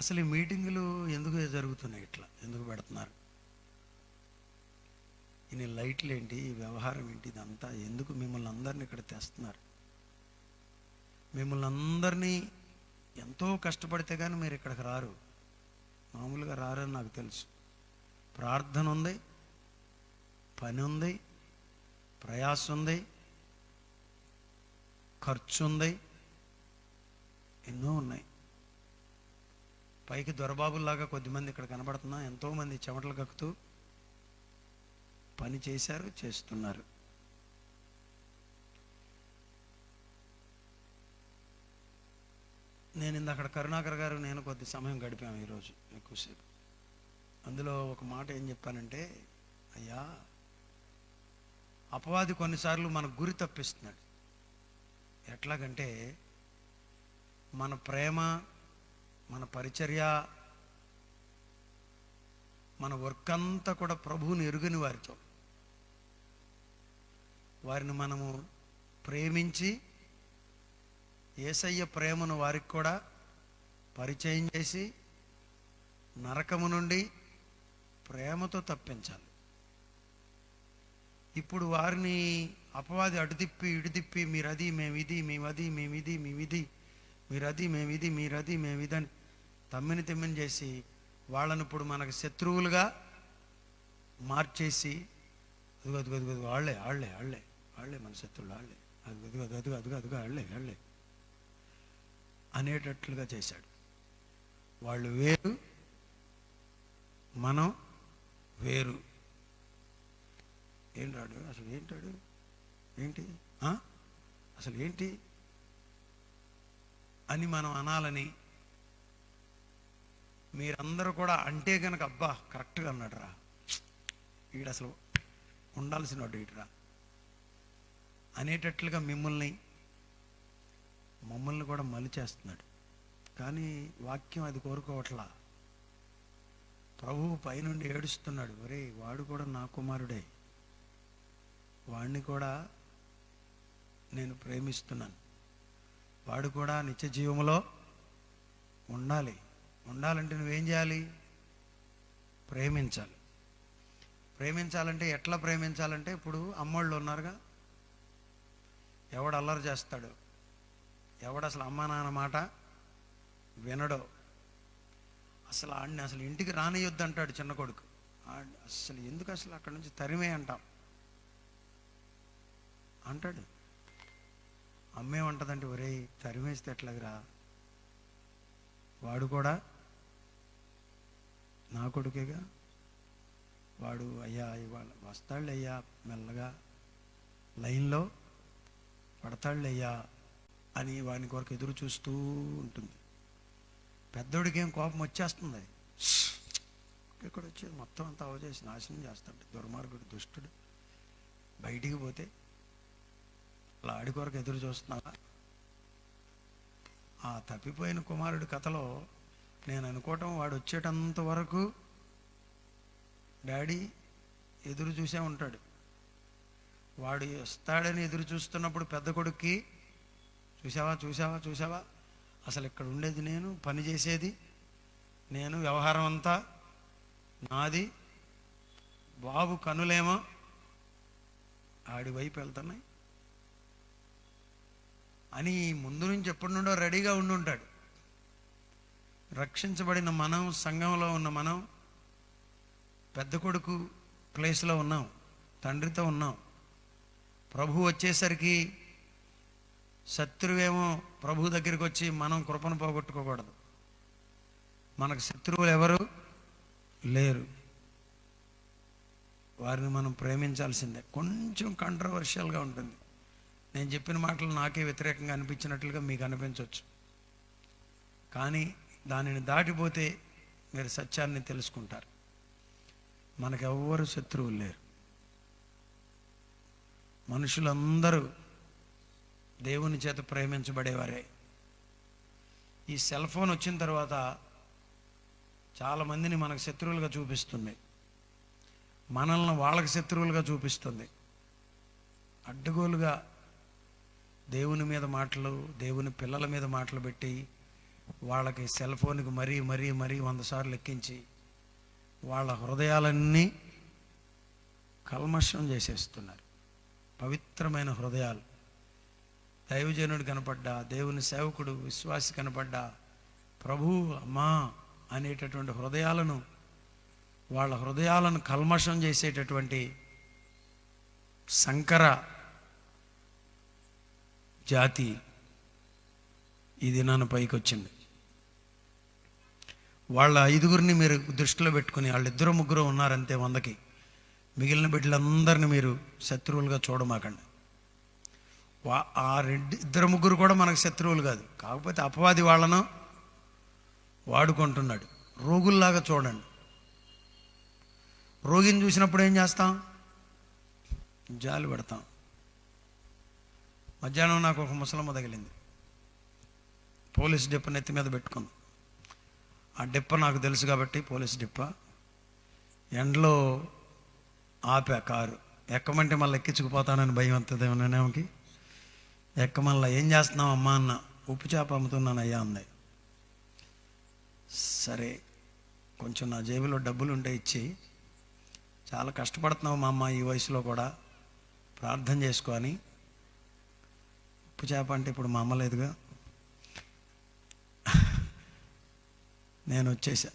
అసలు ఈ మీటింగులు ఎందుకు జరుగుతున్నాయి ఇట్లా? ఎందుకు పెడుతున్నారు? ఇన్ని లైట్లు ఏంటి? ఈ వ్యవహారం ఏంటి? ఇదంతా ఎందుకు మిమ్మల్ని అందరిని ఇక్కడ తెస్తున్నారు? మిమ్మల్ని అందరినీ ఎంతో కష్టపడితే కానీ మీరు ఇక్కడికి రారు. మామూలుగా రారని నాకు తెలుసు. ప్రార్థన ఉంది పని ఉంది ప్రయాస ఉంది ఖర్చు ఉంది ఎన్నో ఉన్నాయి. పైకి దొరబాబుల్లాగా కొద్దిమంది ఇక్కడ కనబడుతున్నా ఎంతోమంది చెమటలు కక్కుతూ పని చేశారు చేస్తున్నారు. నేను ఇందాక కరుణాకర్ గారు నేను కొద్ది సమయం గడిపాము ఈరోజు ఎక్కువసేపు. అందులో ఒక మాట ఏం చెప్పానంటే అయ్యా అపవాది కొన్నిసార్లు మన గురి తప్పిస్తున్నాడు. ఎట్లాగంటే మన ప్రేమ మన పరిచర్య మన వర్క్ అంతా కూడా ప్రభువుని ఎరుగని వారితో. వారిని మనము ప్రేమించి ఏసయ్య ప్రేమను వారికి కూడా పరిచయం చేసి నరకము నుండి ప్రేమతో తప్పించాలి. ఇప్పుడు వారిని అపవాది అడుదిప్పి తిప్పి మీరది మేమిది మేమది మేమిది మేమిది మీరది మేము ఇది మీరది మేము ఇది అని తమ్మిని తిమ్మిని చేసి వాళ్ళని ఇప్పుడు మనకు శత్రువులుగా మార్చేసి అదుగు అదుగు అదుగు వాళ్ళే వాళ్ళే వాళ్ళే వాళ్ళే మన శత్రువులు వాళ్ళే అదుగు అదుగు అదుగు అదుగు అదుగు వాళ్ళే వాళ్ళే అనేటట్లుగా చేశాడు. వాళ్ళు వేరు మనం వేరు. ఏంటాడు అసలు ఏంటాడు? ఏంటి? ఆ? అసలు ఏంటి? అని మనం అనాలని మీరందరూ కూడా అంటే కనుక అబ్బా కరెక్ట్గా అన్నాడు రా. ఈడు అసలు ఉండాల్సిన వాడు ఈడరా అనేటట్లుగా మిమ్మల్ని మమ్మల్ని కూడా మలిచేస్తున్నాడు కానీ వాక్యం అది కోరుకోవట్లా. ప్రభువు పైనుండి ఏడుస్తున్నాడు ఒరే వాడు కూడా నా కుమారుడే. వాడిని కూడా నేను ప్రేమిస్తున్నాను. వాడు కూడా నిత్య జీవములో ఉండాలి. ఉండాలంటే నువ్వేం చేయాలి? ప్రేమించాలి. ప్రేమించాలంటే ఎట్లా ప్రేమించాలంటే ఇప్పుడు అమ్మోళ్ళు ఉన్నారుగా. ఎవడు అల్లరి చేస్తాడు? ఎవడు అసలు అమ్మ నాన్న మాట వినడో. అసలు ఆడిని అసలు ఇంటికి రానియొద్దు అంటాడు చిన్న కొడుకు. అసలు ఎందుకు అసలు అక్కడి నుంచి తరిమే అంటాం? అంటాడు. అమ్మే అమ్మేమంటదంటే ఒరేయ్ తరిమేస్తే ఎట్లాగరా? వాడు కూడా నా కొడుకేగా? వాడు అయ్యా ఇవాళ వస్తాళ్ళు అయ్యా మెల్లగా లైన్లో పడతాళ్ళు అయ్యా అని వాని కొరకు ఎదురు చూస్తూ ఉంటుంది. పెద్దోడికి ఏం కోపం వచ్చేస్తుంది? ఇక్కడ వచ్చేది మొత్తం అంతా అవచేసి నాశనం చేస్తాడు. దుర్మార్గుడు దుష్టుడు. బయటికి పోతే లాడి కొరకు ఎదురు చూస్తున్నావా? ఆ తప్పిపోయిన కుమారుడి కథలో నేను అనుకోవటం వాడు వచ్చేటంత వరకు డాడీ ఎదురు చూసే ఉంటాడు. వాడు వస్తాడని ఎదురు చూస్తున్నప్పుడు పెద్ద కొడుక్కి చూసావా చూసావా చూసావా? అసలు ఇక్కడ ఉండేది నేను పని చేసేది నేను వ్యవహారం అంతా నాది బాబు కనులేమో ఆడి వైపు వెళ్తున్నాయి. అని ముందు నుంచి ఎప్పటి నుండో రెడీగా ఉండి ఉంటాడు రక్షించబడిన మనం సంఘంలో ఉన్న మనం పెద్ద కొడుకు ప్లేస్లో ఉన్నాం తండ్రితో ఉన్నాం. ప్రభు వచ్చేసరికి శత్రువేమో ప్రభు దగ్గరికి వచ్చి మనం కృపను పోగొట్టుకోకూడదు. మనకు శత్రువులు ఎవరు? లేరు. వారిని మనం ప్రేమించాల్సిందే. కొంచెం కంట్రవర్షియల్గా ఉంటుంది. నేను చెప్పిన మాటలు నాకే వ్యతిరేకంగా అనిపించినట్లుగా మీకు అనిపించవచ్చు. కానీ దానిని దాటిపోతే మీరు సత్యాన్ని తెలుసుకుంటారు. మనకెవ్వరు శత్రువులు లేరు. మనుషులందరూ దేవుని చేత ప్రేమించబడేవారే. ఈ సెల్ ఫోన్ వచ్చిన తర్వాత చాలామందిని మనకు శత్రువులుగా చూపిస్తుంది. మనల్ని వాళ్ళకి శత్రువులుగా చూపిస్తుంది. అడ్డగోలుగా దేవుని మీద మాటలు దేవుని పిల్లల మీద మాటలు పెట్టి వాళ్ళకి సెల్ ఫోన్కి మరీ మరీ మరీ వంద సార్లు ఎక్కించి వాళ్ళ హృదయాలన్నీ కల్మషం చేసేస్తున్నారు. పవిత్రమైన హృదయాలు. దైవజనుడు కనపడ్డా దేవుని సేవకుడు విశ్వాసి కనపడ్డా ప్రభు అమ్మా అనేటటువంటి హృదయాలను వాళ్ళ హృదయాలను కల్మషం చేసేటటువంటి సంకర జాతి ఈ దినాన పైకి వచ్చింది వాళ్ళ ఐదుగురిని మీరు దృష్టిలో పెట్టుకుని వాళ్ళిద్దరు ముగ్గురు ఉన్నారంతే వందకి. మిగిలిన బిడ్డలందరిని మీరు శత్రువులుగా చూడమాకండి. వా ఆ రెండు ఇద్దరు ముగ్గురు కూడా మనకు శత్రువులు కాదు. కాకపోతే అపవాది వాళ్ళను వాడుకుంటున్నాడు. రోగుల్లాగా చూడండి. రోగిని చూసినప్పుడు ఏం చేస్తాం? జాలి పెడతాం. మధ్యాహ్నం నాకు ఒక ముసలమ్మ తగిలింది. పోలీస్ డిప్ప నెత్తి మీద పెట్టుకుంది ఆ డిప్ప నాకు తెలుసు కాబట్టి పోలీస్ డిప్ప. ఎండలో ఆపా కారు. ఎక్కమంటే మళ్ళీ ఎక్కించుకుపోతానని భయం వస్తుంది ఆమెకి మళ్ళీ ఏం చేస్తున్నావు అమ్మా? అన్న. ఉప్పు చేప అమ్ముతున్నాను అయ్యా అంది. సరే కొంచెం నా జేబులో డబ్బులు ఉంటే ఇచ్చి చాలా కష్టపడుతున్నావు మా అమ్మ ఈ వయసులో కూడా ప్రార్థన చేసుకొని ఉప్పు చేప అంటే ఇప్పుడు మా అమ్మ లేదుగా. నేను వచ్చేసా.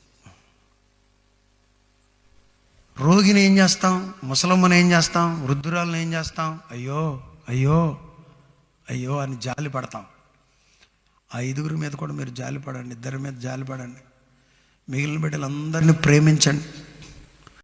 రోగిని ఏం చేస్తాం? ముసలమ్మని ఏం చేస్తాం? వృద్ధురాలను ఏం చేస్తాం? అయ్యో అయ్యో అయ్యో అని జాలి పడతాం. ఆ ఐదుగురి మీద కూడా మీరు జాలి పడండి ఇద్దరి మీద జాలి పడండి. మిగిలిన బిడ్డలందరినీ ప్రేమించండి.